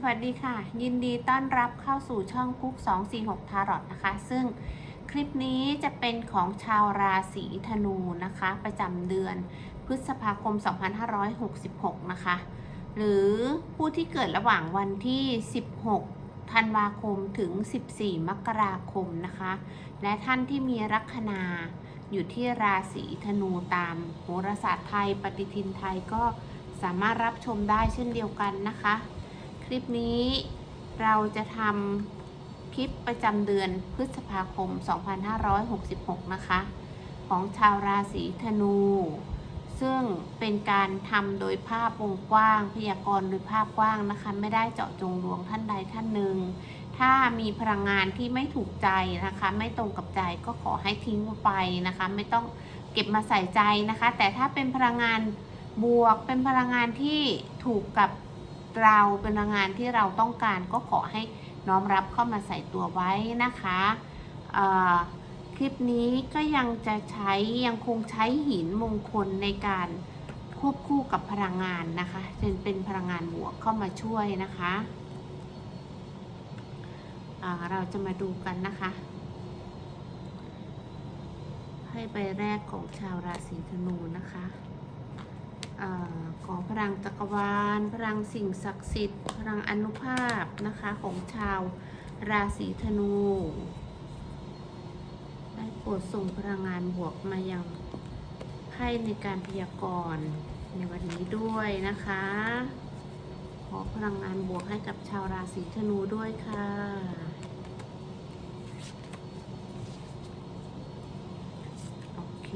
สวัสดีค่ะ ยินดีต้อนรับเข้าสู่ช่องกุ๊ก246ทารอตนะคะ ซึ่งคลิปนี้จะเป็นของชาวราศีธนูนะคะ ประจำเดือนพฤษภาคม 2566 นะคะ หรือผู้ที่เกิดระหว่างวันที่ 16 ธันวาคมถึง 14 มกราคมนะคะ และท่านที่มีลัคนาอยู่ที่ราศีธนูตามโหราศาสตร์ไทย ปฏิทินไทยก็สามารถรับชมได้เช่นเดียวกันนะคะ คลิปนี้เราจะทำคลิปประจำเดือนพฤษภาคม 2566 นะคะ ของชาวราศีธนู ซึ่งเป็นการทำโดยภาพวงกว้าง พยากรณ์โดยภาพกว้างนะคะ ไม่ได้เจาะจงดวงท่านใดท่านหนึ่ง ถ้ามีพลังงานที่ไม่ถูกใจนะคะ ไม่ตรงกับใจก็ขอให้ทิ้งไปนะคะ ไม่ต้องเก็บมาใส่ใจนะคะ แต่ถ้าเป็นพลังงานบวกเป็นพลังงานที่ถูกกับ เราเป็นพลังงานที่เราต้องการก็ขอให้น้อมรับเข้ามาใส่ตัวไว้นะคะคลิปนี้ก็ยังจะใช้ยังคงใช้หินมงคลในการควบคู่กับพลังงานนะคะเป็นเป็นพลังงานบวกเข้ามาช่วยนะคะเราจะมาดูกันนะคะ ให้ใบแรกของชาวราศีธนูนะคะ ขอพลังจักรวาล พลังสิ่งศักดิ์สิทธิ์ พลังอนุภาพนะคะของชาวราศีธนูได้โปรดส่งพลังงานบวกมายังไพ่ในการพยากรณ์ในวันนี้ด้วยนะคะ ขอพลังงานบวกให้กับชาวราศีธนูด้วยค่ะโอเค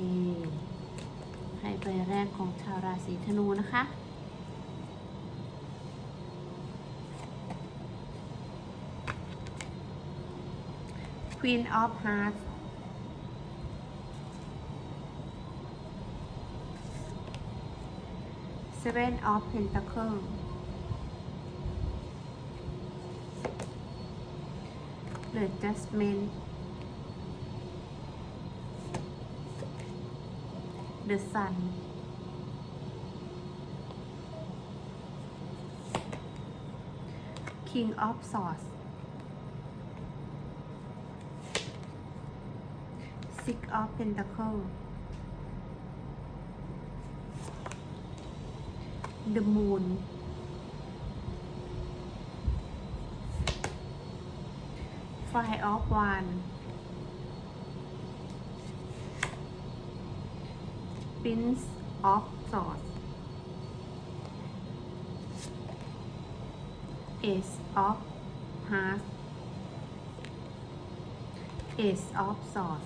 ให้ใบแรกของชาวราศีธนูนะคะ Queen of Hearts Seven of Pentacles The Judgment The Sun King of Swords Six of Pentacles The Moon Five of Wands Prince of Swords. Ace of Hearts. Ace of Swords.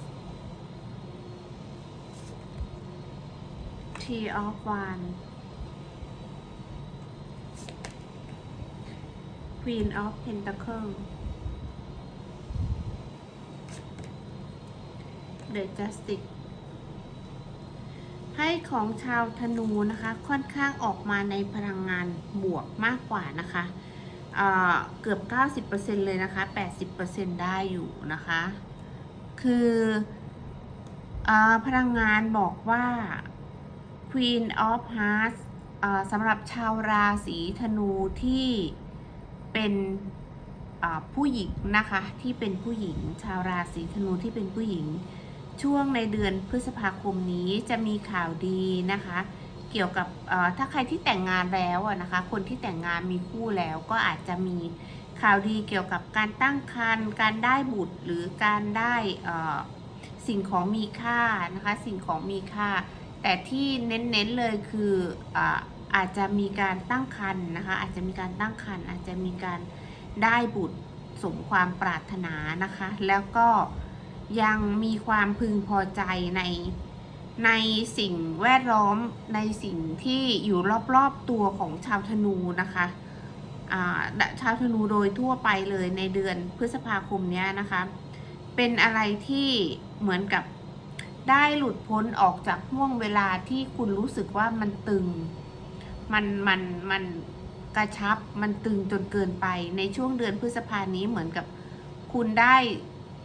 Three of Wands. Queen of Pentacles. The Justice ให้ของชาวธนูนะคะค่อนข้างออกมาในพลังงานบวกมากกว่านะคะเเกือบ 90%เลยนะคะ 80%ได้อยู่นะคะ คืออพลังงานบอกว่า Queen of Hearts สำหรับชาวราศีธนูที่เป็นผู้หญิงนะคะที่เป็นผู้หญิง ชาวราศีธนูที่เป็นผู้หญิง ช่วงในเดือนพฤษภาคมนี้จะมีข่าวดีนะคะ เกี่ยวกับถ้าใครที่แต่งงานแล้วนะคะ คนที่แต่งงานมีคู่แล้วก็อาจจะมีข่าวดีเกี่ยวกับการตั้งครรภ์การได้บุตรหรือการได้สิ่งของมีค่านะคะ สิ่งของมีค่า แต่ที่เน้นๆเลยคืออาจจะมีการตั้งครรภ์นะคะ อาจจะมีการตั้งครรภ์อาจจะมีการได้บุตรสมความปรารถนานะคะ แล้วก็ ยังมีความพึงพอใจในในสิ่งแวดล้อมในสิ่งที่อยู่รอบๆตัวของชาวธนูนะคะชาวธนูโดยทั่วไปเลยในเดือนพฤษภาคมนี้นะคะ เป็นอะไรที่เหมือนกับได้หลุดพ้นออกจากห่วงเวลาที่คุณรู้สึกว่ามันตึง มันมันมันกระชับมันตึงจนเกินไปในช่วงเดือนพฤษภานี้เหมือนกับคุณได้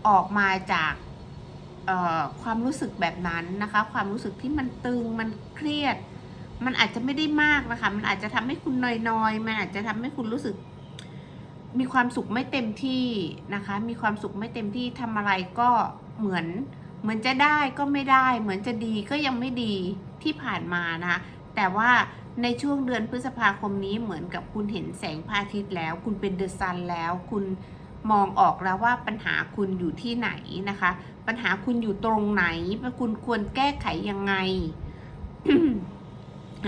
ออกมาจากความรู้สึกแบบนั้นนะคะ ความรู้สึกที่มันตึงมันเครียด มันอาจจะไม่ได้มากนะคะ มันอาจจะทำให้คุณนอยๆมันอาจจะทำให้คุณรู้สึก มีความสุขไม่เต็มที่นะคะ มีความสุขไม่เต็มที่ทำอะไรก็เหมือน เหมือนจะได้ก็ไม่ได้ เหมือนจะดีก็ยังไม่ดีที่ผ่านมานะคะแต่ว่าในช่วงเดือนพฤษภาคมนี้เหมือนกับคุณเห็นแสงพระอาทิตย์แล้ว คุณเป็นเดอะซันแล้วคุณ มองออกแล้วว่าปัญหาคุณอยู่ที่ไหนนะคะ ปัญหาคุณอยู่ตรงไหนคุณควรแก้ไขยังไง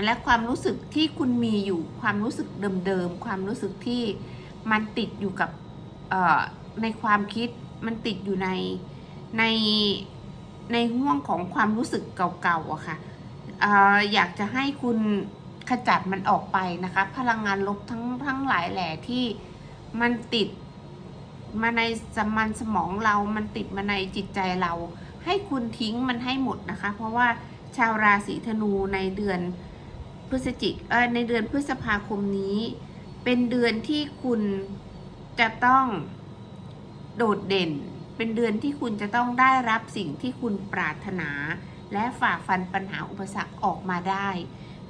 และความรู้สึกที่คุณมีอยู่ความรู้สึกเดิมๆความรู้สึกที่มันติดอยู่กับในความคิดมันติดอยู่ในในในห่วงของความรู้สึกเก่าๆอะค่ะออยากจะให้คุณขจัดมันออกไปนะคะ พลังงานลบทั้งทั้งหลายแหล่ที่มันติด มาในสมันสมองเรามันติดมาในจิตใจเรา ให้คุณทิ้งมันให้หมดนะคะ เพราะว่าชาวราศีธนูในเดือนพฤศจิกเออในเดือนพฤษภาคมนี้ เป็นเดือนที่คุณจะต้องโดดเด่น เป็นเดือนที่คุณจะต้องได้รับสิ่งที่คุณปรารถนา และฝ่าฟันปัญหาอุปสรรคออกมาได้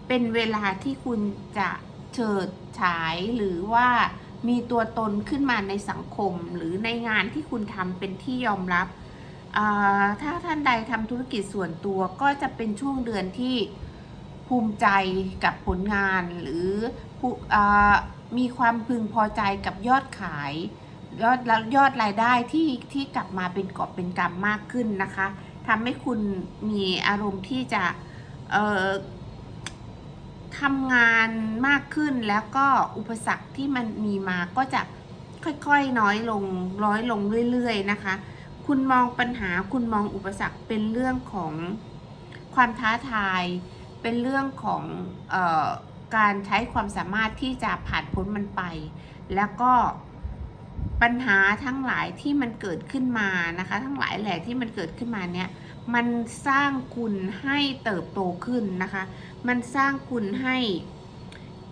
เป็นเวลาที่คุณจะเฉิดฉายหรือว่า มีตัวตนขึ้นมาในสังคมหรือในงานที่คุณทำเป็นที่ยอมรับ ถ้าท่านใดทำธุรกิจส่วนตัวก็จะเป็นช่วงเดือนที่ภูมิใจกับผลงานหรืออมีความพึงพอใจกับยอดขาย ยอดแล้วยอดรายได้ที่ที่กลับมาเป็นกอบเป็นกำมากขึ้นนะคะทำให้คุณมีอารมณ์ที่จะ ทำงานมากขึ้นแล้วก็อุปสรรคที่มันมีมาก็จะค่อยๆน้อยลงน้อยลงเรื่อยๆนะคะ คุณมองปัญหาคุณมองอุปสรรคเป็นเรื่องของความท้าทาย เป็นเรื่องของออการใช้ความสามารถที่จะผ่านพ้นมันไป แล้วก็ปัญหาทั้งหลายที่มันเกิดขึ้นมานะคะ ทั้งหลายแหล่ที่มันเกิดขึ้นมาเนี่ย มันสร้างคุณให้เติบโตขึ้นนะคะ มันสร้างคุณให้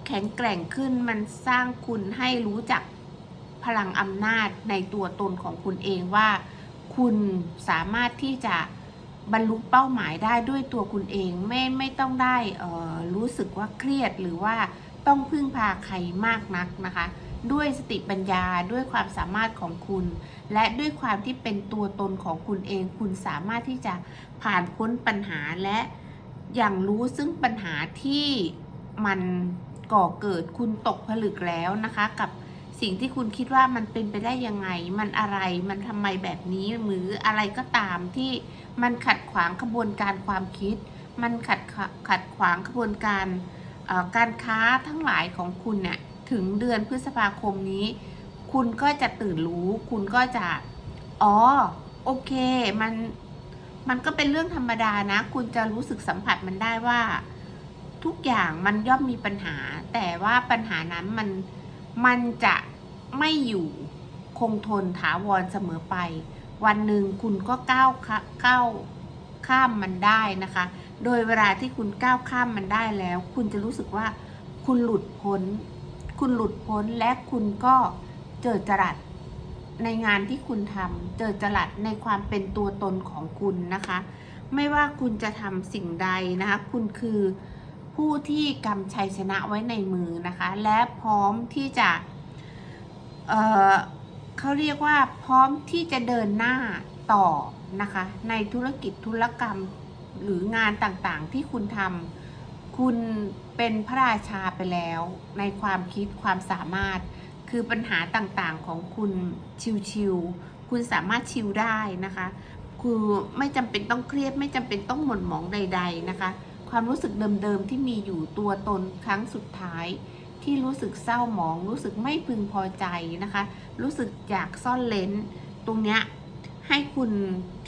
แข็งแกร่งขึ้น มันสร้างคุณให้รู้จักพลังอำนาจในตัวตนของคุณเองว่า คุณสามารถที่จะบรรลุเป้าหมายได้ด้วยตัวคุณเองไม่ไม่ต้องได้ออรู้สึกว่าเครียดหรือว่าต้องพึ่งพาใครมากนักนะคะ ด้วยสติปัญญาด้วยความสามารถของคุณ และด้วยความที่เป็นตัวตนของคุณเอง คุณสามารถที่จะผ่านพ้นปัญหาและอย่างรู้ซึ่งปัญหาที่มันก่อเกิดคุณตกผลึกแล้วนะคะ กับสิ่งที่คุณคิดว่ามันเป็นไปได้ยังไง มันอะไรมันทำไมแบบนี้หรืออะไรก็ตามที่มันขัดขวางขบวนการความคิด มันขัดขัดขวางขบวนการการค้าทั้งหลายของคุณเนี่ย ถึงเดือนพฤษภาคมนี้ คุณก็จะตื่นรู้ คุณก็จะ อ๋อ โอเค มัน มันก็เป็นเรื่องธรรมดานะ คุณจะรู้สึกสัมผัสมันได้ว่า ทุกอย่างมันย่อมมีปัญหา แต่ว่าปัญหานั้นมัน มันจะไม่อยู่คงทนถาวรเสมอไป วันหนึ่งคุณก็ก้าวข้าก้าวข้ามมันได้นะคะ โดยเวลาที่คุณก้าวข้ามมันได้แล้ว คุณจะรู้สึกว่าคุณหลุดพ้น คุณหลุดพ้นและคุณก็เจอจรัสในงานที่คุณทำเจอจรัสในความเป็นตัวตนของคุณนะคะ ไม่ว่าคุณจะทำสิ่งใดนะคะ คุณคือผู้ที่กำชัยชนะไว้ในมือนะคะ และพร้อมที่จะเอ่อเขาเรียกว่าพร้อมที่จะเดินหน้าต่อนะคะ ในธุรกิจธุรกรรมหรืองานต่างๆที่คุณทำ คุณเป็นพระราชาไปแล้วในความคิดความสามารถ คือปัญหาต่างๆของคุณชิวๆคุณสามารถชิวได้นะคะ คือไม่จำเป็นต้องเครียด ไม่จำเป็นต้องหม่นหมองใด ๆนะคะ ความรู้สึกเดิมๆที่มีอยู่ตัวตนครั้งสุดท้าย ที่รู้สึกเศร้าหมอง รู้สึกไม่พึงพอใจนะคะ รู้สึกอยากซ่อนเลนตรงเนี้ยให้คุณ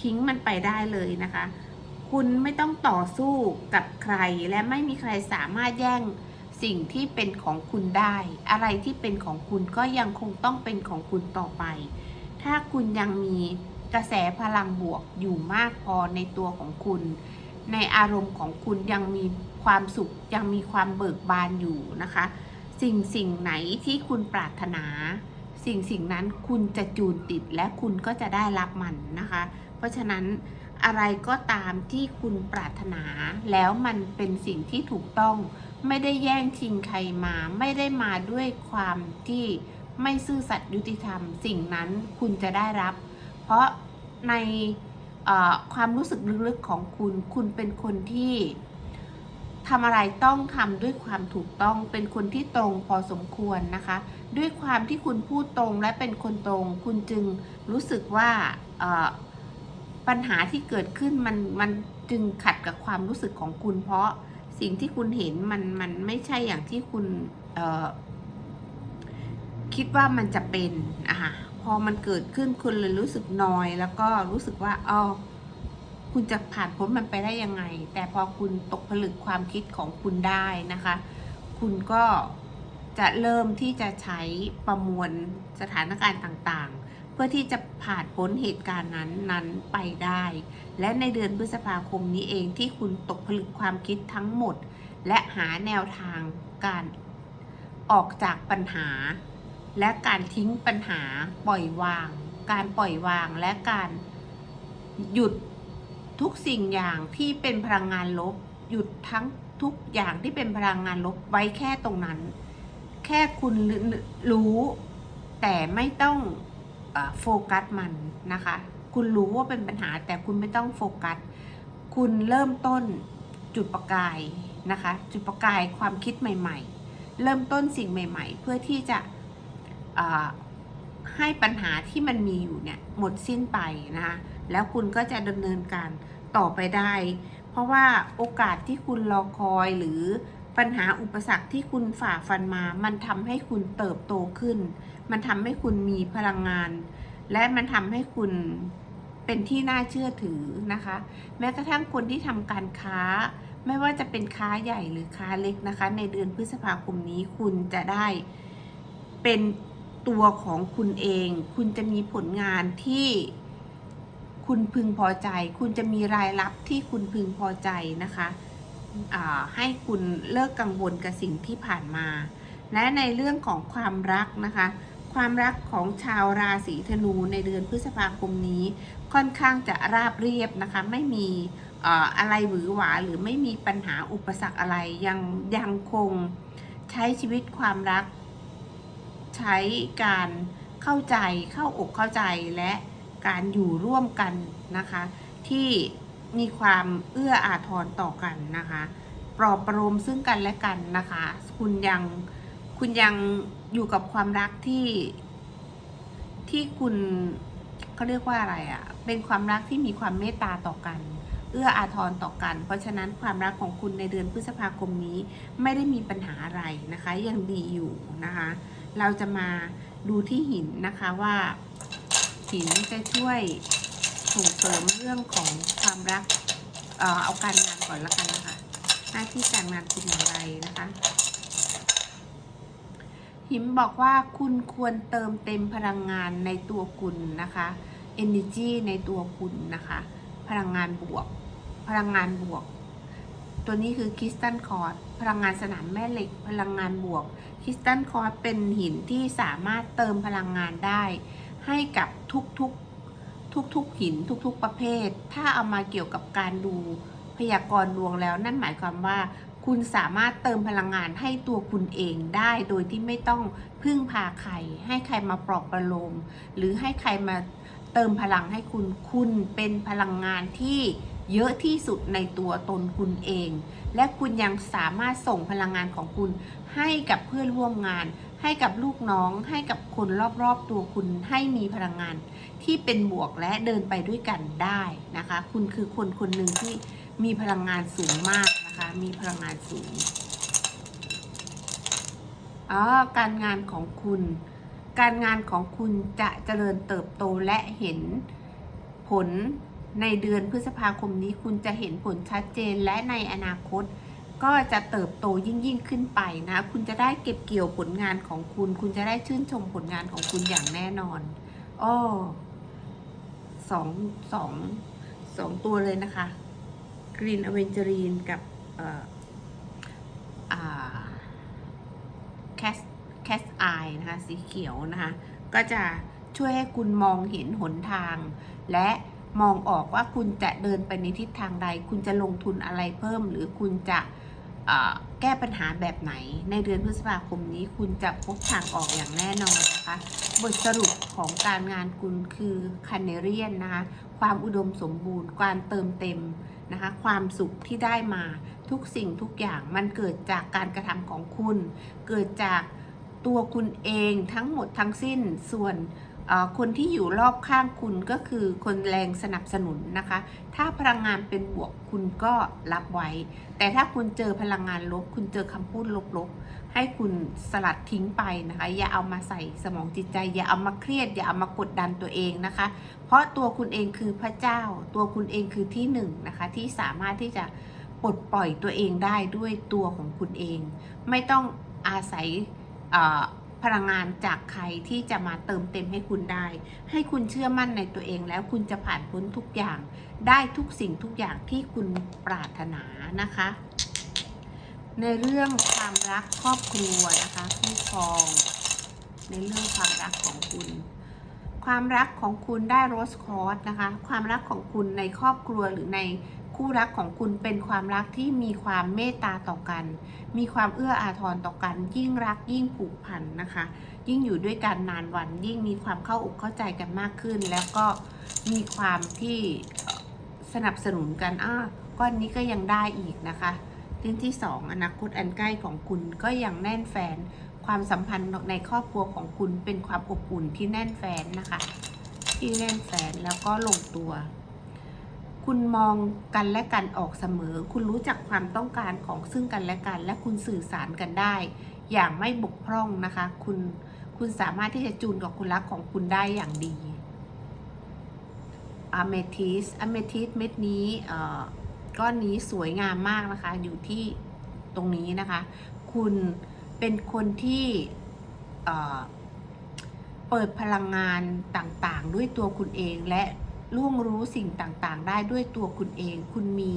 ทิ้งมันไปได้เลยนะคะ คุณไม่ต้องต่อสู้กับใคร และไม่มีใครสามารถแย่งสิ่งที่เป็นของคุณได้ อะไรที่เป็นของคุณก็ยังคงต้องเป็นของคุณต่อไป ถ้าคุณยังมีกระแสพลังบวกอยู่มากพอในตัวของคุณ ในอารมณ์ของคุณยังมีความสุขยังมีความเบิกบานอยู่นะคะ สิ่งสิ่งไหนที่คุณปรารถนา สิ่งสิ่งนั้นคุณจะจูนติดและคุณก็จะได้รับมันนะคะ เพราะฉะนั้น อะไรก็ตามที่คุณปรารถนา แล้วมันเป็นสิ่งที่ถูกต้อง ไม่ได้แย่งชิงใครมา ไม่ได้มาด้วยความที่ไม่ซื่อสัตย์ยุติธรรม สิ่งนั้นคุณจะได้รับ เพราะในความรู้สึกลึกๆของคุณ คุณเป็นคนที่ทำอะไรต้องทำด้วยความถูกต้อง เป็นคนที่ตรงพอสมควรนะคะ ด้วยความที่คุณพูดตรงและเป็นคนตรง คุณจึงรู้สึกว่า ปัญหาที่เกิดขึ้นมันมันจึงขัดกับความรู้สึกของคุณ เพราะสิ่งที่คุณเห็นมันมันไม่ใช่อย่างที่คุณคิดว่ามันจะเป็นอะค่ะพอมันเกิดขึ้นคุณเลยรู้สึกนอยแล้วก็รู้สึกว่าอ๋อคุณจะผ่านพ้นมันไปได้ยังไง แต่พอคุณตกผลึกความคิดของคุณได้นะคะ คุณก็จะเริ่มที่จะใช้ประมวลสถานการณ์ต่าง เพื่อที่จะผ่านพ้นเหตุการณ์นั้นนั้นไปได้ และในเดือนพฤษภาคมนี้เองที่คุณตกผลึกความคิดทั้งหมด และหาแนวทางการออกจากปัญหา และการทิ้งปัญหาปล่อยวาง การปล่อยวางและการหยุดทุกสิ่งอย่างที่เป็นพลังงานลบ หยุดทั้งทุกอย่างที่เป็นพลังงานลบไว้แค่ตรงนั้น แค่คุณรู้แต่ไม่ต้อง โฟกัสมันนะคะ คุณรู้ว่าเป็นปัญหาแต่คุณไม่ต้องโฟกัส คุณเริ่มต้นจุดประกายนะคะ จุดประกายความคิดใหม่ ๆ เริ่มต้นสิ่งใหม่ ๆ เพื่อที่จะให้ปัญหาที่มันมีอยู่เนี่ยหมดสิ้นไปนะคะแล้วคุณก็จะดำเนินการต่อไปได้ เพราะว่าโอกาสที่คุณรอคอยหรือ ปัญหาอุปสรรคที่คุณฝ่าฟันมา มันทำให้คุณเติบโตขึ้น มันทำให้คุณมีพลังงาน และมันทำให้คุณเป็นที่น่าเชื่อถือนะคะ แม้กระทั่งคนที่ทำการค้า ไม่ว่าจะเป็นค้าใหญ่หรือค้าเล็กนะคะ ในเดือนพฤษภาคมนี้คุณจะได้เป็นตัวของคุณเอง คุณจะมีผลงานที่คุณพึงพอใจ คุณจะมีรายรับที่คุณพึงพอใจนะคะ ให้คุณเลิกกังวลกับสิ่งที่ผ่านมา และในเรื่องของความรักนะคะ ความรักของชาวราศีธนูในเดือนพฤษภาคมนี้ ค่อนข้างจะราบเรียบนะคะ ไม่มีอะไรหวือหวาหรือไม่มีปัญหาอุปสรรคอะไรยังยังคงใช้ชีวิตความรัก ใช้การเข้าใจเข้าอกเข้าใจและการอยู่ร่วมกันนะคะ ที่ มีความเอื้ออาทรต่อกันนะคะ ปลอบประโลมซึ่งกันและกันนะคะ คุณยังคุณยังอยู่กับความรักที่ที่คุณเขาเรียกว่าอะไรอะ่ะ เป็นความรักที่มีความเมตตาต่อกัน เอื้ออาทรต่อกัน เพราะฉะนั้นความรักของคุณในเดือนพฤษภาคมนี้ไม่ได้มีปัญหาอะไรนะคะ ยังดีอยู่นะคะ เราจะมาดูที่หินนะคะว่า หินจะช่วย ส่งเสริมเรื่องของความรักเอ่อเอาการงานก่อนละกันนะคะ หน้าที่การงานคุณอย่างไรนะคะหิมบอกว่าคุณควรเติมเต็มพลังงานในตัวคุณนะคะ energy ในตัวคุณนะคะ พลังงานบวก พลังงานบวก ตัวนี้คือคริสตัลคอร์ดพลังงานสนามแม่เหล็ก พลังงานบวกคริสตัลคอร์ดเป็นหินที่สามารถเติมพลังงานได้ ให้กับทุกๆ ทุกๆหินทุกๆประเภท ถ้าเอามาเกี่ยวกับการดูพยากรณ์ดวงแล้ว นั่นหมายความว่า คุณสามารถเติมพลังงานให้ตัวคุณเองได้ โดยที่ไม่ต้องพึ่งพาใคร ให้ใครมาปลอบประโลม หรือให้ใครมาเติมพลังให้คุณ คุณเป็นพลังงานที่เยอะที่สุดในตัวตนคุณเอง และคุณยังสามารถส่งพลังงานของคุณให้กับเพื่อนร่วมงาน ให้กับลูกน้องให้กับคนรอบๆตัวคุณให้มีพลังงานที่เป็นบวกและเดินไปด้วยกันได้นะคะ คุณคือคนคนหนึ่งที่มีพลังงานสูงมากนะคะ มีพลังงานสูงอ๋อการงานของคุณ การงานของคุณจะเจริญเติบโตและเห็นผลในเดือนพฤษภาคมนี้คุณจะเห็นผลชัดเจนและในอนาคต ก็จะเติบโตยิ่งยิ่งขึ้นไปนะ คุณจะได้เก็บเกี่ยวผลงานของคุณ คุณจะได้ชื่นชมผลงานของคุณอย่างแน่นอนอ้อสองสองสองตัวเลยนะคะกรีนอเวนเจอรีนกับเอ่อแคสแคสไอนะคะ สีเขียวนะคะ ก็จะช่วยให้คุณมองเห็นหนทาง และมองออกว่าคุณจะเดินไปในทิศทางใด คุณจะลงทุนอะไรเพิ่ม หรือคุณจะ แก้ปัญหาแบบไหน ในเดือนพฤษภาคมนี้คุณจะพบทางออกอย่างแน่นอนนะคะ บทสรุปของการงานคุณคือคันเนเรียนนะคะ ความอุดมสมบูรณ์ การเติมเต็มนะคะ ความสุขที่ได้มาทุกสิ่งทุกอย่างมันเกิดจากการกระทำของคุณ เกิดจากตัวคุณเองทั้งหมดทั้งสิ้นส่วน คนที่อยู่รอบข้างคุณก็คือคนแรงสนับสนุนนะคะ ถ้าพลังงานเป็นบวกคุณก็รับไว้ แต่ถ้าคุณเจอพลังงานลบ คุณเจอคำพูดลบๆ ให้คุณสลัดทิ้งไปนะคะ อย่าเอามาใส่สมองจิตใจ อย่าเอามาเครียด อย่าเอามากดดันตัวเองนะคะ เพราะตัวคุณเองคือพระเจ้า ตัวคุณเองคือที่หนึ่งนะคะ ที่สามารถที่จะปลดปล่อยตัวเองได้ด้วยตัวของคุณเอง ไม่ต้องอาศัยอ่อ พลังงานจากใครที่จะมาเติมเต็มให้คุณได้ ให้คุณเชื่อมั่นในตัวเองแล้วคุณจะผ่านพ้นทุกอย่าง ได้ทุกสิ่งทุกอย่างที่คุณปรารถนานะคะ ในเรื่องความรักครอบครัวนะคะคู่ครอง ในเรื่องความรักของคุณความรักของคุณได้โรสคอร์สนะคะ ความรักของคุณในครอบครัวหรือใน คู่รักของคุณเป็นความรักที่มีความเมตตาต่อกัน มีความเอื้ออาทรต่อกัน ยิ่งรักยิ่งผูกพันนะคะ ยิ่งอยู่ด้วยกันนานวัน ยิ่งมีความเข้าอกเข้าใจกันมากขึ้น แล้วก็มีความที่สนับสนุนกันอ้าก้อนนี้ก็ยังได้อีกนะคะเรื่องที่สองอนาคตอันใกล้ของคุณก็ยังแน่นแฟน ความสัมพันธ์ในครอบครัวของคุณเป็นความอบอุ่นที่แน่นแฟนนะคะ ที่แน่นแฟนแล้วก็ลงตัว คุณมองกันและกันออกเสมอ คุณรู้จักความต้องการของซึ่งกันและกัน และคุณสื่อสารกันได้ อย่างไม่บกพร่องนะคะ คุณคุณสามารถที่จะจูนกับคุณรักของคุณได้อย่างดีอเมทิสอเมทิสเม็ดนี้อ่อก้อนนี้สวยงามมากนะคะ อยู่ที่ตรงนี้นะคะ คุณเป็นคนที่เอ่อเปิดพลังงานต่างๆ ด้วยตัวคุณเองและ ล่วงรู้สิ่งต่างๆ ได้ด้วยตัวคุณเอง คุณมี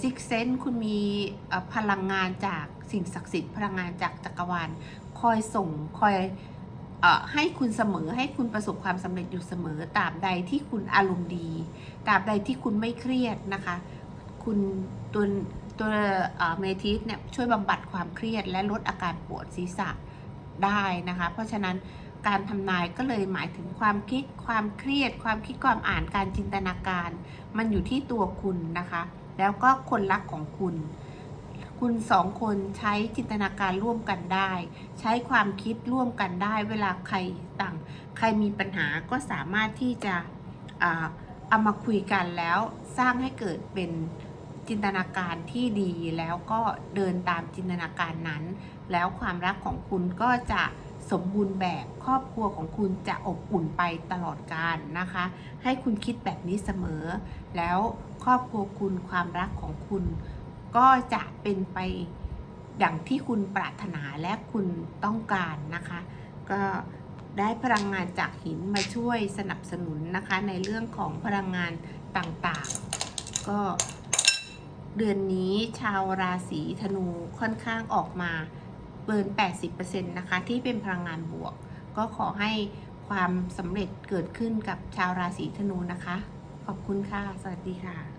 ซิกเซนคุณมีพลังงานจากสิ่งศักดิ์สิทธิ์พลังงานจากจักรวาลคอยส่งคอยอให้คุณเสมอให้คุณประสบความสำเร็จอยู่เสมอตราบใดที่คุณอารมณ์ดีตราบใดที่คุณไม่เครียดนะคะ คุณตัวตัวเมทิสเนี่ยช่วยบำบัดความเครียดและลดอาการปวดศีรษะได้นะคะ เพราะฉะนั้น การทำนายก็เลยหมายถึงความคิด ความเครียด ความคิดความอ่านการจินตนาการ มันอยู่ที่ตัวคุณนะคะ แล้วก็คนรักของคุณ คุณสองคนใช้จินตนาการร่วมกันได้ ใช้ความคิดร่วมกันได้ เวลาใครต่าง ใครมีปัญหาก็สามารถที่จะเอามาคุยกันแล้วสร้างให้เกิดเป็นจินตนาการที่ดีแล้วก็เดินตามจินตนาการนั้น แล้วความรักของคุณก็จะ สมบูรณ์แบบครอบครัวของคุณจะอบอุ่นไปตลอดกาลนะคะ ให้คุณคิดแบบนี้เสมอ แล้วครอบครัวคุณความรักของคุณ ก็จะเป็นไปอย่างที่คุณปรารถนาและคุณต้องการนะคะ ก็ได้พลังงานจากหินมาช่วยสนับสนุนนะคะ ในเรื่องของพลังงานต่างๆ ก็เดือนนี้ชาวราศีธนูค่อนข้างออกมา เกิน 80%นะคะที่เป็นพลังงานบวก ก็ขอให้ความสำเร็จเกิดขึ้นกับชาวราศีธนูนะคะ ขอบคุณค่ะ สวัสดีค่ะ